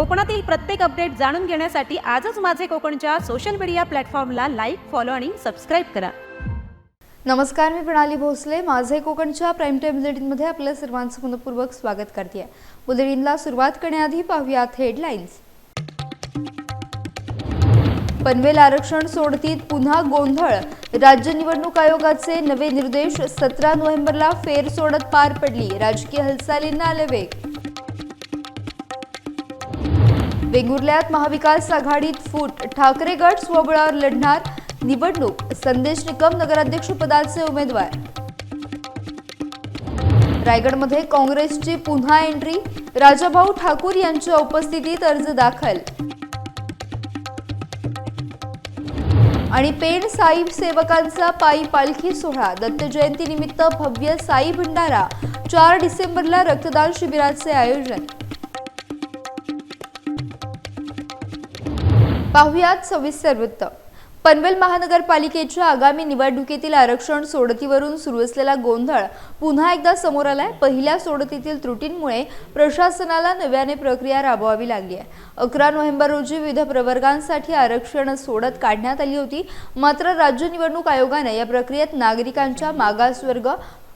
कोकणातील प्रत्येक अपडेट जाणून घेण्यासाठी आजच माझे कोकणच्या सोशल मीडिया प्लॅटफॉर्मला लाईक फॉलो आणि सबस्क्राईब करा. नमस्कार मी प्रणाली भोसले. माझे कोकणच्या प्राईम टाईम बुलेटिनमध्ये आपलं सर्वांचं मनपूर्वक स्वागत करते बुलेटिनला सुरुवात करण्याआधी पाहूयात हेडलाईन्स पनवेल आरक्षण सोडतीत पुन्हा गोंधळ. राज्य निवडणूक आयोगाचे नवे निर्देश सतरा नोव्हेंबरला फेर सोडत पार पडली. राजकीय हालचालींना आले वेग. वेंगुर्ल्यात महाविकास आघाडीत फूट ठाकरे गट स्वबळावर लढणार. निवडणूक संदेश निकम नगराध्यक्षपदाचे उमेदवार. रायगडमध्ये काँग्रेसची पुन्हा एंट्री. राजाभाऊ ठाकूर यांच्या उपस्थितीत अर्ज दाखल. आणि पेण साई सेवकांचा पायी पालखी सोहळा. दत्त जयंतीनिमित्त भव्य साई भंडारा. चार डिसेंबरला रक्तदान शिबिराचे आयोजन. पाहुयात सविस्तर वृत्त. पनवेल महानगरपालिकेच्या आगामी निवडणुकीतील आरक्षण सोडतीवरून सुरू असलेला गोंधळ पुन्हा एकदा समोर आलाय. पहिल्या सोडतीतील त्रुटींमुळे प्रशासनाला नव्याने प्रक्रिया राबवावी लागली आहे. अकरा नोव्हेंबर रोजी विविध प्रवर्गांसाठी आरक्षण सोडत काढण्यात आली होती. मात्र राज्य निवडणूक आयोगाने या प्रक्रियेत नागरिकांच्या मागासवर्ग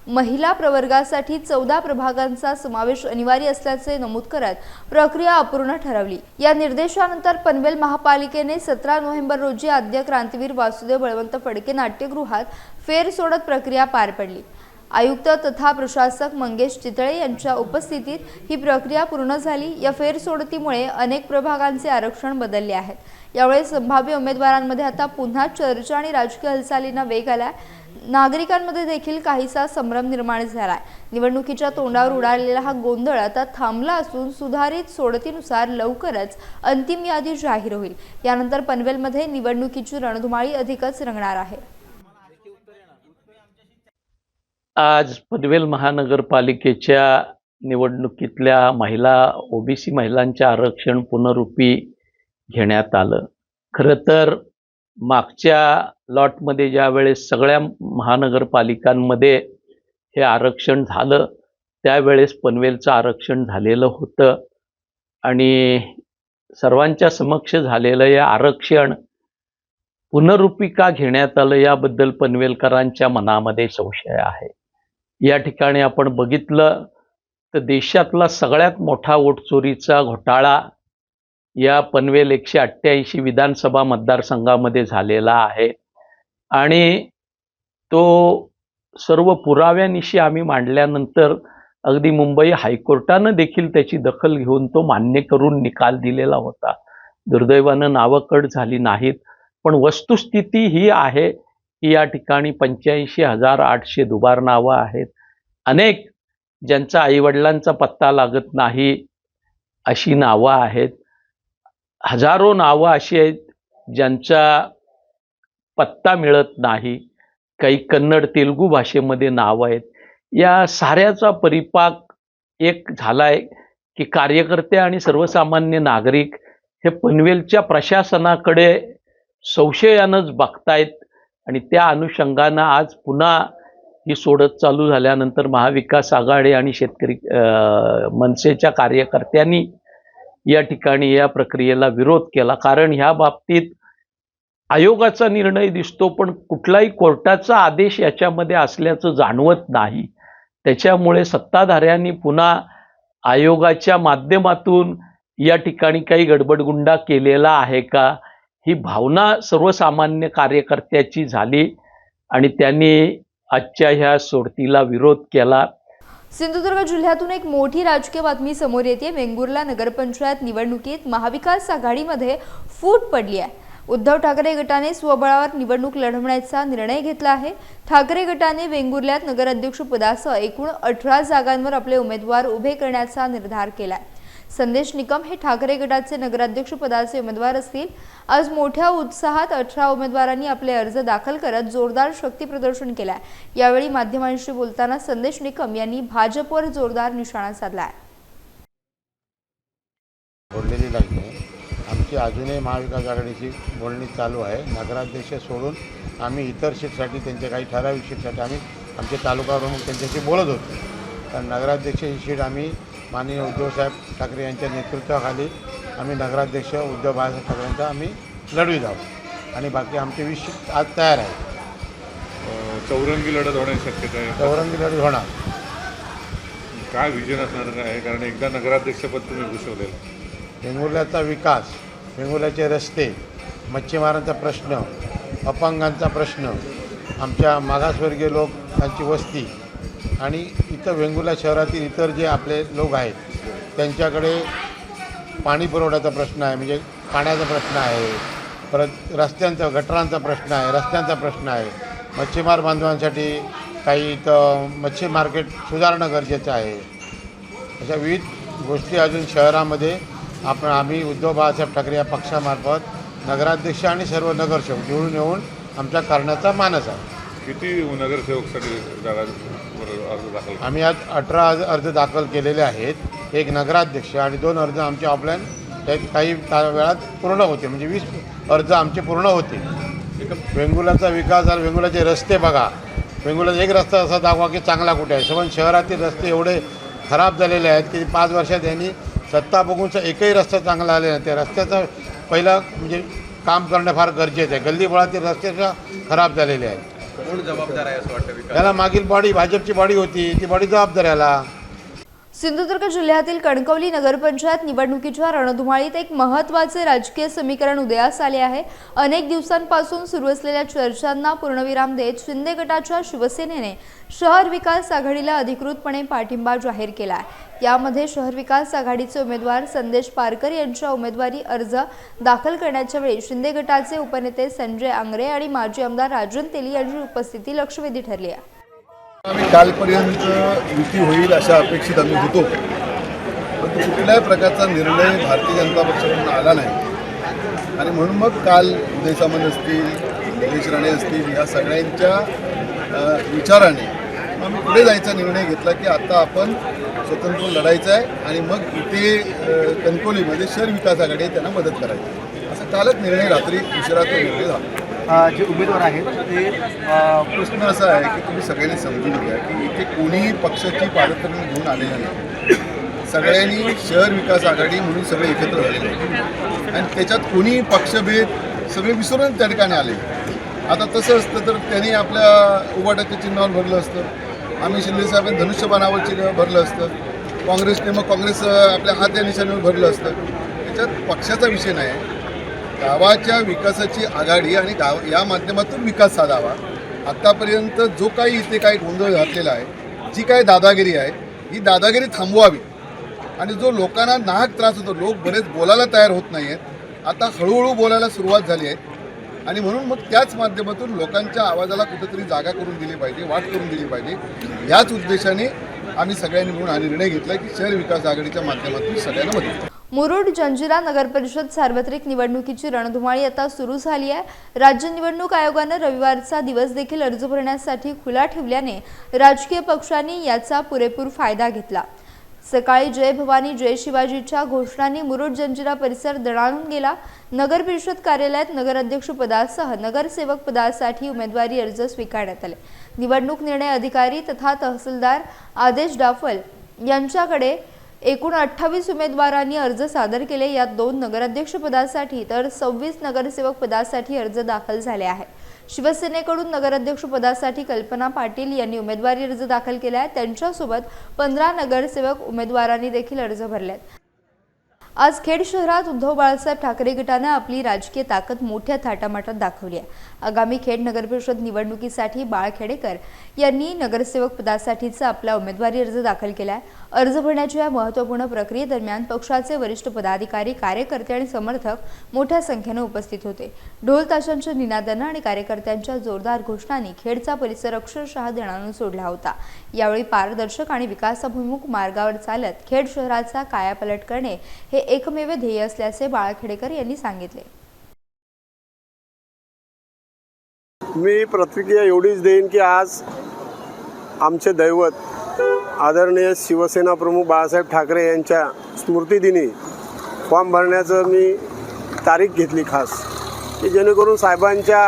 महिला प्रवर्गासाठी चौदा प्रभागांचा समावेश अनिवार्य असल्याचे नमूद करत प्रक्रिया अपूर्ण ठरवली. या निर्देशानंतर पनवेल महापालिकेने सतरा नोव्हेंबर रोजी आद्य क्रांतीवीर वासुदेव बळवंत फडके नाट्यगृहात फेर सोडत प्रक्रिया पार पडली. आयुक्त तथा प्रशासक मंगेश चितळे यांच्या उपस्थितीत ही प्रक्रिया पूर्ण झाली. या फेरसोडतीमुळे अनेक प्रभागांचे आरक्षण बदलले आहेत. यावेळी संभाव्य उमेदवारांमध्ये आता पुन्हा चर्चा आणि राजकीय हालचालींना वेग आलाय. नागरिकांमध्ये देखील काहीसा संभ्रम निर्माण झालाय. निवडणुकीच्या तोंडावर उडालेला हा गोंधळ आता थांबला असून सुधारित सोडतीनुसार लवकरच अंतिम यादी जाहीर होईल. यानंतर पनवेलमध्ये निवडणुकीची रणधुमाळी अधिकच रंगणार आहे. आज पनवेल महानगरपालिकेच्या निवडणुकीतल्या महिला ओबीसी महिलांच्या आरक्षण पुनरुपी घेण्यात आलं. खरं तर मागच्या लॉटमध्ये ज्या वेळेस सगळ्या महानगरपालिकांमध्ये हे आरक्षण झालं त्यावेळेस पनवेलचं आरक्षण झालेलं होतं. आणि सर्वांच्या समक्ष झालेलं हे आरक्षण पुनरुपी का घेण्यात आलं याबद्दल पनवेलकरांच्या मनामध्ये संशय आहे. या ठिकाणी आपण बघितलं तर देशातला सगळ्यात मोठा वोटचोरीचा घोटाळा या पनवेल एकशे अठ्ठ्याऐंशी विधानसभा मतदारसंघामध्ये झालेला आहे. आणि तो सर्व पुराव्यानिशी आम्ही मांडल्यानंतर अगदी मुंबई हायकोर्टानं देखील त्याची दखल घेऊन तो मान्य करून निकाल दिलेला होता. दुर्दैवानं नावं कट झाली नाहीत. पण वस्तुस्थिती ही आहे की या ठिकाणी पंच्याऐंशी हजार आठशे दुबार नावं आहेत. अनेक ज्यांचा आईवडिलांचा पत्ता लागत नाही अशी नावं आहेत. हजारो नावं अशी आहेत ज्यांचा पत्ता मिळत नाही. काही कन्नड तेलुगू भाषेमध्ये नावं आहेत. या साऱ्याचा परिपाक एक झाला आहे की कार्यकर्ते आणि सर्वसामान्य नागरिक हे पनवेलच्या प्रशासनाकडे संशयानंच बघतायत आणि त्या अनुषंगानं आज पुन्हा ही सोडत चालू झाल्यानंतर महाविकास आघाडी आणि शेतकरी मनसेच्या कार्यकर्त्यांनी या ठिकाणी या प्रक्रियेला विरोध केला. कारण ह्या बाबतीत आयोगाचा निर्णय दिसतो पण कुठलाही कोर्टाचा आदेश याच्यामध्ये असल्याचं जाणवत नाही. त्याच्यामुळे सत्ताधाऱ्यांनी पुन्हा आयोगाच्या माध्यमातून या ठिकाणी काही गडबडगुंडा केलेला आहे का ही भावना सर्वसामान्य कार्यकर्त्याची झाली आणि त्यांनी आजच्या ह्या सोडतीला विरोध केला. सिंधुदुर्ग जिल्ह्यातून एक मोठी राजकीय बातमी समोर येते वेंगुर्ला नगरपंचायत निवडणुकीत महाविकास आघाडीमध्ये फूट पडली आहे. उद्धव ठाकरे गटाने स्वबळावर निवडणूक लढवण्याचा निर्णय घेतला आहे. ठाकरे गटाने वेंगुर्ल्यात नगराध्यक्षपदासह एकूण अठरा जागांवर आपले उमेदवार उभे करण्याचा निर्धार केला आहे संदेश निकम हे ठाकरे गटाचे नगराध्यक्षपदाचे उमेदवार असतील. आज मोठ्या उत्साहात अठरा उमेदवारांनी आपले अर्ज दाखल करत जोरदार शक्ती प्रदर्शन केलाय. यावेळी माध्यमांशी बोलताना संदेश निकम यांनी भाजपवर जोरदार निशाणा साधलाय. बोललेली नाही आमची अजूनही महाविकास आघाडीची बोलणी चालू आहे. नगराध्यक्ष सोडून आम्ही इतर सीटसाठी त्यांच्या काही ठराविक सीटसाठी आम्ही आमचे तालुका प्रमुख त्यांच्याशी बोलत होतो. कारण नगराध्यक्ष ही सीट आम्ही माननीय उद्धवसाहेब ठाकरे यांच्या नेतृत्वाखाली आम्ही नगराध्यक्ष उद्धव बाळासाहेब ठाकरेंचा आम्ही लढवीत आहोत आणि बाकी आमचे विषय आज तयार आहे चौरंगी लढत होण्याची शक्यता आहे. चौरंगी लढत होणार. काय विजन असणार काय आहे? कारण एकदा नगराध्यक्षपद तुम्ही भूषवलेलं वेंगुर्ल्याचा विकास वेंगुर्ल्याचे रस्ते मच्छीमारांचा प्रश्न अपंगांचा प्रश्न आमच्या मागासवर्गीय लोकांची वस्ती आणि व्यतिरिक्त वेंगुर्ला शहरातील इतर जे आपले लोक आहेत त्यांच्याकडे पाणी पुरवठ्याचा प्रश्न आहे म्हणजे पाण्याचा प्रश्न आहे परत रस्त्यांचा गटरांचा प्रश्न आहे रस्त्यांचा प्रश्न आहे. मच्छीमार बांधवांसाठी काही इथं मच्छी मार्केट सुधारणं गरजेचं आहे. अशा विविध गोष्टी अजून शहरामध्ये आपण आम्ही उद्धव बाळासाहेब ठाकरे या पक्षामार्फत नगराध्यक्ष आणि सर्व नगरसेवक निवडून येऊन आमच्या करण्याचा मानस आहे. किती नगरसेवकसाठी जागा अर्ज दाखल आम्ही आज अठरा अर्ज अर्ज दाखल केलेले आहेत. एक नगराध्यक्ष आणि दोन अर्ज आमचे ऑफलाईन. त्यात काही वेळात पूर्ण होते म्हणजे वीस अर्ज आमचे पूर्ण होते वेंगुलाचा विकास आणि वेंगुलाचे रस्ते बघा. वेंगुलाचा एक रस्ता असा दाखवा की चांगला कुठे आहे. सबंध शहरातील रस्ते एवढे खराब झालेले आहेत की पाच वर्षात यांनी सत्ता बघूनचा एकही रस्ता चांगला आलेला नाही. त्या रस्त्याचा पहिला म्हणजे काम करणं फार गरजेचं आहे. गल्लीबोळातील रस्ते खराब झालेले आहेत. कोण जबाबदार आहे असं वाटतं विकास? याला मागील बॉडी भाजपची बॉडी होती ती बॉडी जबाबदार याला. सिंधुदुर्ग जिल्ह्यातील कणकवली नगरपंचायत निवडणुकीच्या रणधुमाळीत एक महत्त्वाचे राजकीय समीकरण उदयास आले आहे. अनेक दिवसांपासून सुरू असलेल्या चर्चांना पूर्णविराम देत शिंदे गटाच्या शिवसेनेने शहर विकास आघाडीला अधिकृतपणे पाठिंबा जाहीर केला आहे. यामध्ये शहर विकास आघाडीचे उमेदवार संदेश पारकर यांच्या उमेदवारी अर्ज दाखल करण्याच्या वेळी शिंदे गटाचे उपनेते संजय आंग्रे आणि माजी आमदार राजन तेली यांची उपस्थिती लक्षवेधी ठरली आहे. आम्ही कालपर्यंत युती होईल अशा अपेक्षित आम्ही होतो. परंतु कुठल्याही प्रकारचा निर्णय भारतीय जनता पक्षाकडून आला नाही. आणि म्हणून मग काल उदय सामंत असतील निलेश राणे असतील या सगळ्यांच्या विचाराने आम्ही पुढे जायचा निर्णय घेतला की आता आपण स्वतंत्र लढायचं आहे आणि मग इथे कणकोलीमध्ये शहर विकास आघाडी त्यांना मदत करायची. असा कालच निर्णय रात्री उशिरा तो निर्णय झाला. जे उमेदवार आहेत ते प्रश्न असा आहे की तुम्ही सगळ्यांनी समजून घ्या की इथे कोणीही पक्षाची पारतम्य घेऊन आलेलं नाही. सगळ्यांनी शहर विकास आघाडी म्हणून सगळे एकत्र झालेले आहेत. आणि त्याच्यात कोणीही पक्षभेद सगळे विसरून त्या ठिकाणी आले. आता तसं असतं तर त्यांनी आपल्या उभाटाच्या चिन्हावर भरलं असतं. आम्ही शिंदेसाहेबांनी धनुष्यबाणावर चिन्ह भरलं असतं. काँग्रेसने मग काँग्रेस आपल्या हात या निशाणीवर भरलं असतं. त्याच्यात पक्षाचा विषय नाही. आहे गावाच्या विकासाची आघाडी आणि गाव या माध्यमातून विकास साधावा. आत्तापर्यंत जो काही इथे काही गोंधळ घातलेला आहे जी काही दादागिरी आहे ही दादागिरी थांबवावी. आणि जो लोकांना नाहक त्रास होतो लोक बरेच बोलायला तयार होत नाही आहेत आता हळूहळू बोलायला सुरुवात झाली आहे. आणि म्हणून मग त्याच माध्यमातून लोकांच्या आवाजाला कुठेतरी जागा करून दिली पाहिजे वाट करून दिली पाहिजे. याच उद्देशाने आम्ही सगळ्यांनी मिळून हा निर्णय घेतला की शहर विकास आघाडीच्या माध्यमातून सगळ्यांना मदत मुरुड जंजिरा नगर परिषद सार्वत्रिक निवडणुकीची रणधुमाळी आता सुरू झाली आहे. राज्य निवडणूक आयोगानं रविवारचा दिवस देखील अर्ज भरण्यासाठी खुला ठेवल्याने राजकीय पक्षांनी याचा पुरेपूर फायदा घेतला. सकाळी जय भवानी जय शिवाजीच्या घोषणांनी मुरुड जंजिरा परिसर दणाणून गेला. नगर परिषद कार्यालयात नगराध्यक्ष पदासह नगरसेवक पदासाठी उमेदवारी अर्ज स्वीकारण्यात आले. निवडणूक निर्णय अधिकारी तथा तहसीलदार आदेश डाफल यांच्याकडे एकूण अठ्ठावीस उमेदवारांनी अर्ज सादर केले. यात दोन नगराध्यक्ष पदासाठी तर सव्वीस नगरसेवक पदासाठी अर्ज दाखल झाले आहेत. शिवसेनेकडून नगराध्यक्ष पदासाठी कल्पना पाटील यांनी उमेदवारी अर्ज दाखल केला आहे. त्यांच्यासोबत पंधरा नगरसेवक उमेदवारांनी देखील अर्ज भरलेत. आज खेड शहरात उद्धव बाळासाहेब ठाकरे गटानं आपली राजकीय ताकद मोठ्या थाटामाटात दाखवली आहे. आगामी खेड नगरपरिषद निवडणुकीसाठी बाळ खेडेकर यांनी नगरसेवक पदासाठीचा आपला उमेदवारी अर्ज दाखल केला आहे अर्ज भरण्याच्या या महत्त्वपूर्ण प्रक्रियेदरम्यान पक्षाचे वरिष्ठ पदाधिकारी कार्यकर्ते आणि समर्थक मोठ्या संख्येनं उपस्थित होते. ढोल ताशांच्या निनादानं आणि कार्यकर्त्यांच्या जोरदार घोषणांनी खेडचा परिसर अक्षरशः देणारून सोडला होता. यावेळी पारदर्शक आणि विकासाभिमुख मार्गावर चालत खेड शहराचा कायापालट करणे हे एकमेव ध्येय असल्याचे बाळखेडेकर यांनी सांगितले. मी प्रतिक्रिया एवढीच देईन की आज आमचे दैवत आदरणीय शिवसेना प्रमुख बाळासाहेब ठाकरे यांच्या स्मृतिदिनी फॉर्म भरण्याचं मी तारीख घेतली खास की जेणेकरून साहेबांच्या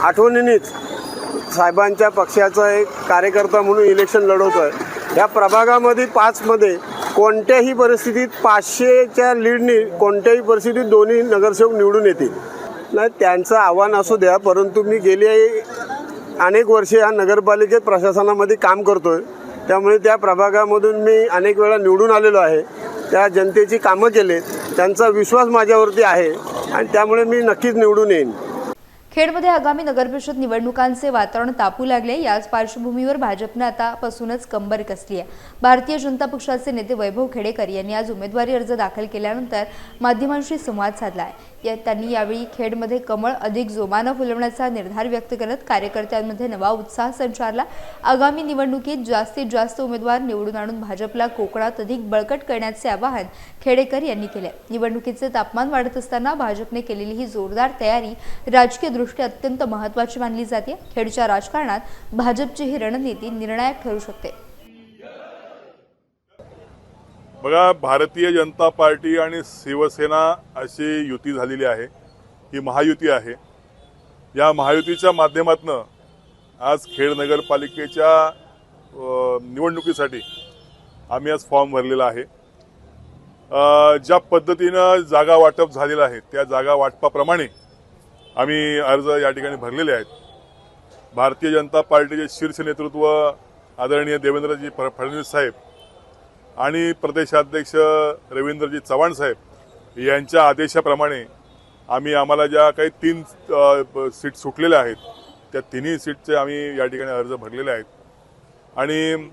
आठवणीनेच साहेबांच्या पक्षाचा एक कार्यकर्ता म्हणून इलेक्शन लढवतो आहे या प्रभागामध्ये पाचमध्ये कोणत्याही परिस्थितीत पाचशेच्या लीडनी कोणत्याही परिस्थितीत दोन्ही नगरसेवक निवडून येतील. नाही त्यांचं आव्हान असू द्या परंतु मी गेली अनेक वर्षे या नगरपालिकेत प्रशासनामध्ये काम करतो आहे त्यामुळे त्या प्रभागामधून मी अनेक वेळा निवडून आलेलो आहे. त्या जनतेची कामं केले त्यांचा विश्वास माझ्यावरती आहे आणि त्यामुळे मी नक्कीच निवडून येईन. खेडमध्ये आगामी नगरपरिषद निवडणुकांचे वातावरण तापू लागले. याच पार्श्वभूमीवर भाजपनं आतापासूनच कंबर कसली आहे. भारतीय जनता पक्षाचे नेते वैभव खेडेकर यांनी आज उमेदवारी अर्ज दाखल केल्यानंतर माध्यमांशी संवाद साधला आहे या त्यांनी यावेळी खेडमध्ये कमळ अधिक जोमानं फुलवण्याचा निर्धार व्यक्त करत कार्यकर्त्यांमध्ये नवा उत्साह संचारला. आगामी निवडणुकीत जास्तीत जास्त उमेदवार निवडून आणून भाजपला कोकणात अधिक बळकट करण्याचे आवाहन खेडेकर यांनी केले निवडणुकीचे तापमान वाढत असताना भाजपने केलेली ही जोरदार तयारी राजकीय दृष्टी अत्यंत महत्त्वाची मानली जाते. खेडच्या राजकारणात भाजपची ही रणनीती निर्णायक ठरू शकते. बघा भारतीय जनता पार्टी आणि शिवसेना अशी युती झालेली आहे. ही महायुती आहे. या महायुतीच्या माध्यमातनं आज खेड नगरपालिकेच्या निवडणुकीसाठी आम्ही आज फॉर्म भरलेला आहे. ज्या पद्धतीनं जागा वाटप झालेलं आहे त्या जागा वाटपाप्रमाणे आम्ही अर्ज या ठिकाणी भरलेले आहेत. भारतीय जनता पार्टीचे शीर्ष नेतृत्व आदरणीय देवेंद्रजी फ- फडणवीस साहेब आणि प्रदेशाध्यक्ष रवींद्रजी चव्हाण साहेब यांच्या आदेशाप्रमाणे आम्ही आम्हाला ज्या काही तीन सीट सुटलेल्या आहेत त्या तिन्ही सीटचे आम्ही या ठिकाणी अर्ज भरलेले आहेत. आणि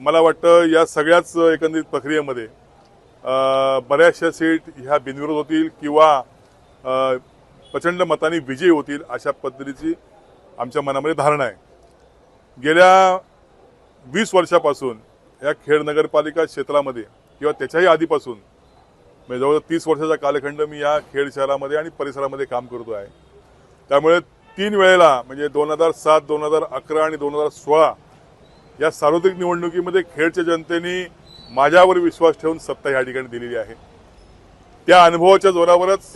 मला वाटतं या सगळ्याच एकंदरीत प्रक्रियेमध्ये बऱ्याचशा सीट ह्या बिनविरोध होतील किंवा प्रचंड मताने विजयी होतील अशा पद्धतीची आमच्या मनामध्ये धारणा आहे. गेल्या वीस वर्षापासून या खेड नगरपालिका क्षेत्रामध्ये किंवा त्याच्याही आधीपासून म्हणजे जवळजवळ तीस वर्षाचा कालखंड मी या खेड शहरामध्ये आणि परिसरामध्ये काम करतो आहे. त्यामुळे तीन वेळेला म्हणजे दोन हजार सात दोन हजार अकरा आणि दोन हजार सोळा या सार्वत्रिक निवडणुकीमध्ये खेडच्या जनतेने माझ्यावर विश्वास ठेवून सत्ता या ठिकाणी दिलेली आहे. त्या अनुभवाच्या जोरावरच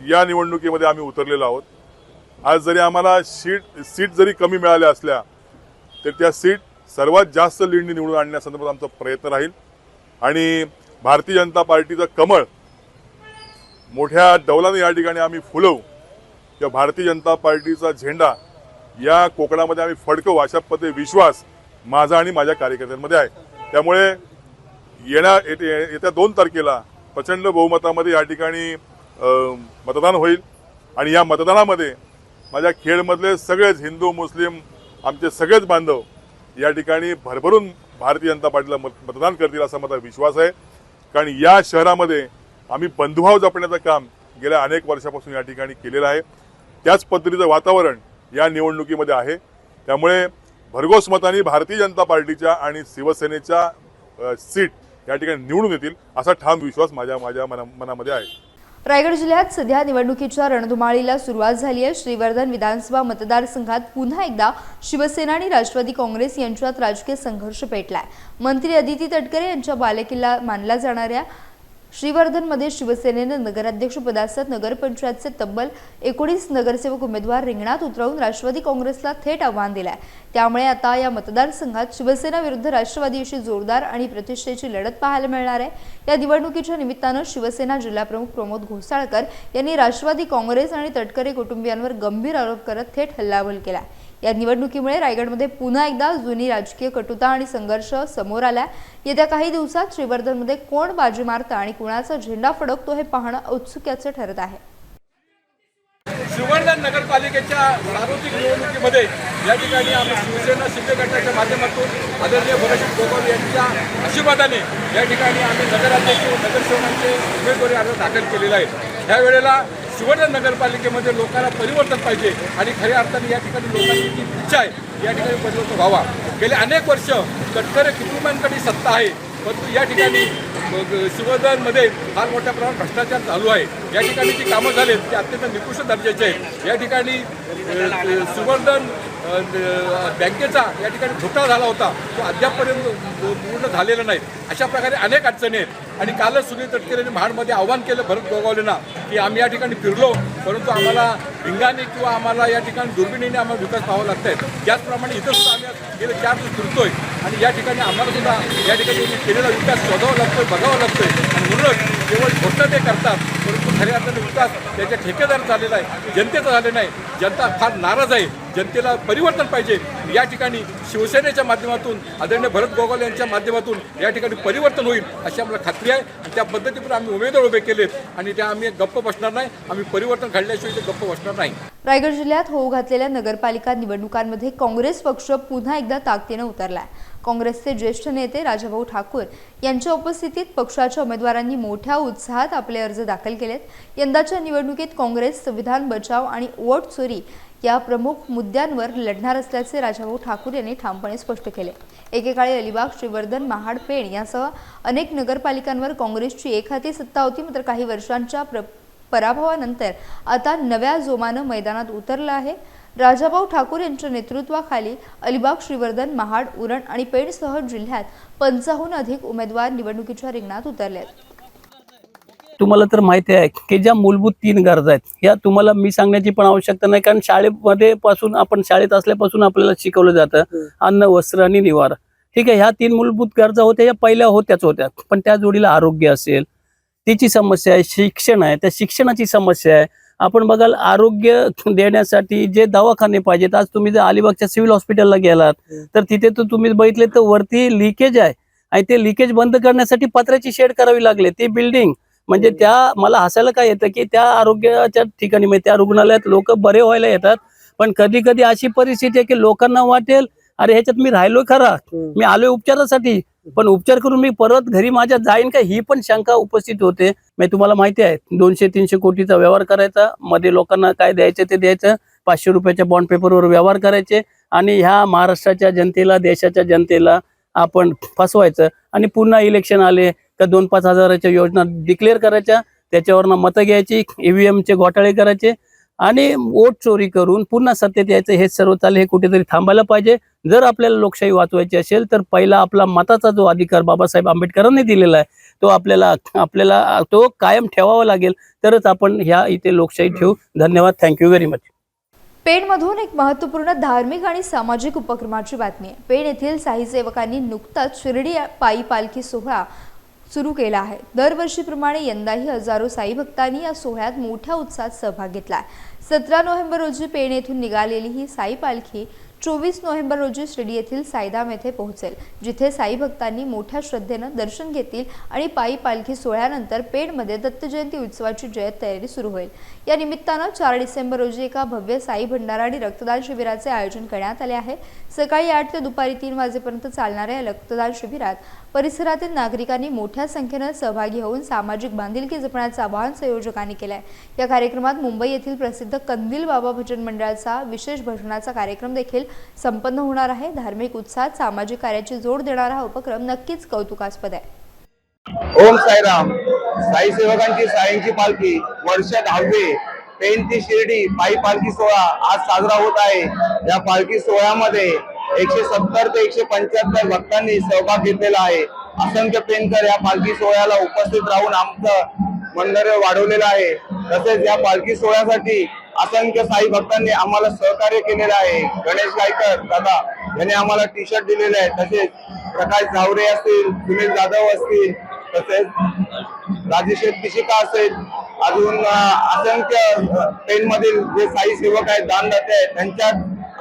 या निवडणुकीमध्ये आम्ही उतरलेलो आहोत. आज जरी आम्हाला सीट सीट जरी कमी मिळाल्या असल्या तर त्या सीट सर्वात जास्त लीडनी निवडून आणण्यासंदर्भात आमचा प्रयत्न राहील. आणि भारतीय जनता पार्टीचं कमळ मोठ्या डौलाने या ठिकाणी आम्ही फुलवू. किंवा भारतीय जनता पार्टीचा झेंडा या कोकणामध्ये आम्ही फडकवू अशा पद्धती विश्वास माझा आणि माझ्या कार्यकर्त्यांमध्ये आहे. त्यामुळे येण्या येत्या दोन तारखेला प्रचंड बहुमतामध्ये या ठिकाणी मतदान होईल. आणि या मतदानामध्ये माझ्या खेडमधले सगळेच हिंदू मुस्लिम आमचे सगळेच बांधव या ठिकाणी भरभरून भारतीय जनता पार्टीला मत मतदान करतील असा माझा विश्वास आहे. कारण या शहरामध्ये आम्ही बंधुभाव जपण्याचं काम गेल्या अनेक वर्षापासून या ठिकाणी केलेलं आहे. त्याच पद्धतीचं वातावरण या निवडणुकीमध्ये आहे. त्यामुळे भरघोस मतांनी भारतीय जनता पार्टीच्या आणि शिवसेनेच्या सीट या ठिकाणी निवडून येतील असा ठाम विश्वास माझ्या माझ्या मना मनामध्ये आहे. रायगड जिल्ह्यात सध्या निवडणुकीच्या रणधुमाळीला सुरुवात झाली आहे. श्रीवर्धन विधानसभा मतदारसंघात पुन्हा एकदा शिवसेना आणि राष्ट्रवादी काँग्रेस यांच्यात राजकीय संघर्ष पेटलाय. मंत्री अदिती तटकरे यांच्या बालेकिल्ला मानला जाणाऱ्या श्रीवर्धनमध्ये शिवसेनेनं नगराध्यक्षपदासह नगरपंचायतचे तब्बल एकोणीस नगरसेवक उमेदवार रिंगणात उतरवून राष्ट्रवादी काँग्रेसला थेट आव्हान दिलंय. त्यामुळे आता या मतदारसंघात शिवसेना विरुद्ध राष्ट्रवादी अशी जोरदार आणि प्रतिष्ठेची लढत पाहायला मिळणार आहे. या निवडणुकीच्या निमित्तानं शिवसेना जिल्हाप्रमुख प्रमोद घोसाळकर यांनी राष्ट्रवादी काँग्रेस आणि तटकरे कुटुंबियांवर गंभीर आरोप करत थेट हल्लाबोल केला या निवडणुकीमुळे रायगडमध्ये पुन्हा एकदा जुनी राजकीय कटुता आणि संघर्ष समोर आला येत्या काही दिवसात श्रीवर्धनमध्ये कोण बाजी मारतं आणि कुणाचा झेंडा फडकतो हे पाहणं औत्सुक्याचं ठरत आहे. शिववर्धन नगरपालिकेच्या सार्वत्रिक निवडणुकीमध्ये या ठिकाणी आम्ही शिवसेना शिंदे गटाच्या माध्यमातून आदरणीय भगतसिंग गोगावले यांच्या आशीर्वादाने या ठिकाणी आम्ही नगराध्यक्ष नगरसेवकांचे उमेदवारी अर्ज दाखल केलेला आहे. ह्या वेळेला शिववर्धन नगरपालिकेमध्ये लोकांना परिवर्तन पाहिजे आणि खऱ्या अर्थाने या ठिकाणी लोकांची जी इच्छा आहे या ठिकाणी परिवर्तन व्हावा. गेले अनेक वर्ष तटकरे कुटुंबांकडे सत्ता आहे परंतु या ठिकाणी शिवधनमध्ये फार मोठ्या प्रमाणात भ्रष्टाचार चालू आहे. या ठिकाणी जी कामं झालीत ती अत्यंत निकृष्ट दर्जाचे आहेत. या ठिकाणी सुवर्धन शिवर्धन बँकेचा या ठिकाणी घोटाळा झाला होता. तो अद्यापपर्यंत पूर्ण झालेला नाही. अशा प्रकारे अनेक अडचणी आहेत. आणि कालच सुनील तटकरेंनी महाडमध्ये आव्हान केलं भरत गोगावलेंना की आम्ही या ठिकाणी फिरलो परंतु आम्हाला भिंगाने किंवा आम्हाला या ठिकाणी दुर्बिणीने आम्हाला विकास पाहावा लागत आहे त्याचप्रमाणे इथं सुद्धा आम्ही गेले चार दिवस फिरतोय. आणि या ठिकाणी आम्हाला सुद्धा या ठिकाणी केलेला विकास शोधावा लागतोय बघावा लागतोय. आणि उलट केवळ घोषणा ते करतात परंतु खऱ्या अर्थाने विकास त्याच्या ठेकेदार झालेला आहे जनतेचा झाले नाही. जनता फार नाराज आहे. जनतेला परिवर्तन पाहिजे. या ठिकाणी शिवसेनेच्या माध्यमातून आदरणीय भरत गोगावले यांच्या माध्यमातून या ठिकाणी परिवर्तन होईल अशी आम्हाला खात्री आहे. आणि त्या पद्धतीने आम्ही उमेदवार उभे केलेत. आणि त्या आम्ही गप्प बसणार नाही. आम्ही परिवर्तन घडल्याशिवाय ते गप्प बसणार नाही. रायगड जिल्ह्यात होऊ घातलेल्या नगरपालिका निवडणुकांमध्ये काँग्रेस पक्ष पुन्हा एकदा ताकदीनं उतरलाय. काँग्रेसचे ज्येष्ठ नेते राजाभाऊ ठाकूर यांच्या उपस्थितीत पक्षाच्या उमेदवारांनी मोठ्या उत्साहात आपले अर्ज दाखल केलेत. यंदाच्या निवडणुकीत काँग्रेस संविधान बचाव आणि वोट चोरी या प्रमुख मुद्द्यांवर लढणार असल्याचे राजाभाऊ ठाकूर यांनी ठामपणे स्पष्ट केले. एकेकाळी अलिबाग श्रीवर्धन महाड पेण यासह अनेक नगरपालिकांवर काँग्रेसची एकहाती सत्ता होती मात्र काही वर्षांच्या प्र पराभवानंतर आता नव्या जोमानं मैदानात उतरलं आहे. राजाभाऊ ठाकूर यांच्या नेतृत्वाखाली अलिबाग श्रीवर्धन महाड उरण आणि पेणसह जिल्ह्यात पंचाहून अधिक उमेदवार निवडणुकीच्या रिंगणात उतरले आहेत तुम्हाला तर माहिती आहे की ज्या मूलभूत तीन गरजा आहेत या तुम्हाला मी सांगण्याची पण आवश्यकता नाही. कारण शाळेमध्ये पासून आपण शाळेत असल्यापासून आपल्याला शिकवलं जातं. अन्न वस्त्र आणि निवारा. ठीक आहे ह्या तीन मूलभूत गरजा होत्या या पहिल्या होत्याच होत्या. पण त्या जोडीला आरोग्य असेल तिची समस्या आहे शिक्षण आहे. त्या शिक्षणाची समस्या आहे. आपण बघाल आरोग्य देण्यासाठी जे दवाखाने पाहिजेत आज तुम्ही जर अलिबागच्या सिव्हिल हॉस्पिटलला गेलात तर तिथे तर तुम्ही बघितले तर वरती लिकेज आहे. आणि ते लिकेज बंद करण्यासाठी पत्र्याची शेड करावी लागले. ती बिल्डिंग म्हणजे त्या मला हसायला काय येतं की त्या आरोग्याच्या ठिकाणी म्हणजे त्या रुग्णालयात लोक बरे व्हायला येतात. पण कधी कधी अशी परिस्थिती आहे की लोकांना वाटेल अरे ह्याच्यात मी राहिलोय खरा. मी आलोय उपचारासाठी. पण उपचार करून मी परत घरी माझ्या जाईन का? ही पण शंका उपस्थित होते. म्हणजे तुम्हाला माहिती आहे दोनशे तीनशे कोटीचा व्यवहार करायचा. मध्ये लोकांना काय द्यायचं ते द्यायचं. पाचशे रुपयाच्या बॉन्ड पेपरवर व्यवहार करायचे. आणि ह्या महाराष्ट्राच्या जनतेला देशाच्या जनतेला आपण फसवायचं. आणि पुन्हा इलेक्शन आले. त्या दोन पाच हजाराच्या योजना डिक्लेअर करायच्या. त्याच्यावरनं मतं घ्यायची ईव्हीएमचे घोटाळे करायचे आणि वोट चोरी करून पुन्हा सत्तेत यायचं हे सर्व चालले हे कुठेतरी थांबायला पाहिजे. जर आपल्याला लोकशाही वाचवायची असेल तर पहिला आपला मताचा जो अधिकार बाबासाहेब आंबेडकरांनी दिलेला आहे तो आपल्याला आपल्याला तो कायम ठेवावा लागेल. तरच आपण ह्या इथे लोकशाही ठेवू. धन्यवाद. थँक्यू व्हेरी मच पेणमधून एक महत्त्वपूर्ण धार्मिक आणि सामाजिक उपक्रमाची बातमी आहे. पेण येथील साईसेवकांनी नुकताच शिर्डी पायी पालखी सोहळा सुरू केला आहे. दरवर्षीप्रमाणे यंदाही हजारो साई भक्तांनी या सोहळ्यात मोठ्या उत्साहात सहभाग घेतला सतरा नोव्हेंबर रोजी पेण येथून निघालेली ही साई पालखी चोवीस नोव्हेंबर रोजी शिर्डी येथील साईधाम येथे पोहोचेल जिथे साई भक्तांनी मोठ्या श्रद्धेनं दर्शन घेतील आणि पायी पालखी सोहळ्यानंतर पेणमध्ये दत्तजयंती उत्सवाची जयत तयारी सुरू होईल. या निमित्तानं चार डिसेंबर रोजी एका भव्य साई भंडारा आणि रक्तदान शिबिराचे आयोजन करण्यात आले आहे. सकाळी आठ ते दुपारी तीन वाजेपर्यंत चालणाऱ्या या रक्तदान शिबिरात परिसरातील नागरिकांनी मोठ्या संख्येनं सहभागी होऊन सामाजिक बांधिलकी जपण्याचं आवाहन संयोजकांनी केलं आहे या कार्यक्रमात मुंबई येथील प्रसिद्ध कंदील बाबा भजन मंडळाचा विशेष भजनाचा कार्यक्रम देखील संपन्न होणार आहे. धार्मिक उत्साहात सामाजिक कार्याची जोड देणारा हा उपक्रम नक्कीच कौतुकास्पद आहे. ओम साईराम. साई सेवकांची साईंची पालखी वर्ष दहावे पेन ती शिर्डी पायी पालखी सोहळा आज साजरा होत आहे. या पालखी सोहळ्यामध्ये एकशे सत्तर ते एकशे पंच्याहत्तर भक्तांनी सहभाग घेतलेला आहे. असंख्य पेनकर या पालखी सोहळ्याला उपस्थित राहून आमचं मंदिर वाढवलेलं आहे. तसेच या पालखी सोहळ्यासाठी असंख्य साई भक्तांनी आम्हाला सहकार्य केलेलं आहे. गणेश गायकर दादा यांनी आम्हाला टी शर्ट दिलेले आहे. तसेच प्रकाश झावरे असतील सुनील जाधव असतील तसेच राजेश पिशिका असेल अजून असंख्य पेन मधील जे साई सेवक आहेत दानदाते आहेत त्यांच्या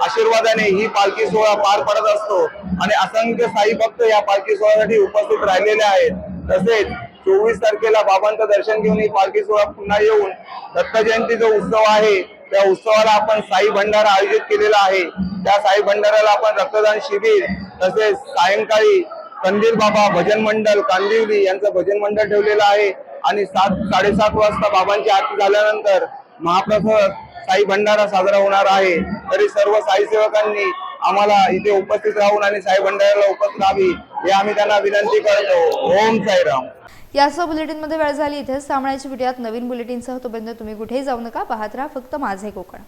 आशीर्वादाने ही पालखी सोहळा पार पडत असतो. आणि असंख्य साई भक्त या पालखी सोहळ्यासाठी उपस्थित राहिलेले आहेत. तसेच चोवीस तारखेला बाबांचं दर्शन घेऊन ही पालखी सोहळा पुन्हा येऊन दत्त जयंती जो उत्सव आहे. त्या उत्सवाला आपण साई भंडारा आयोजित केलेला आहे. त्या साई भंडाराला आपण रक्तदान शिबिर तसेच सायंकाळी कंदील बाबा भजन मंडळ कांदिवली यांचं भजन मंडळ ठेवलेलं आहे. आणि सात साडेसात वाजता बाबांची आरती झाल्यानंतर महाप्रसाद साई भंडारा साजरा होणार आहे. तरी सर्व साई सेवकांनी आम्हाला इथे उपस्थित राहून आणि साई भंडाराला उपस्थित राहावी हे आम्ही त्यांना विनंती करतो. ओम साईराम. यासह बुलेटिनमध्ये वेळ झाली इथेच थांबण्याची भेटूयात. नवीन बुलेटिनसह तोपर्यंत तुम्ही कुठेही जाऊ नका. पाहत राहा फक्त माझे कोकण.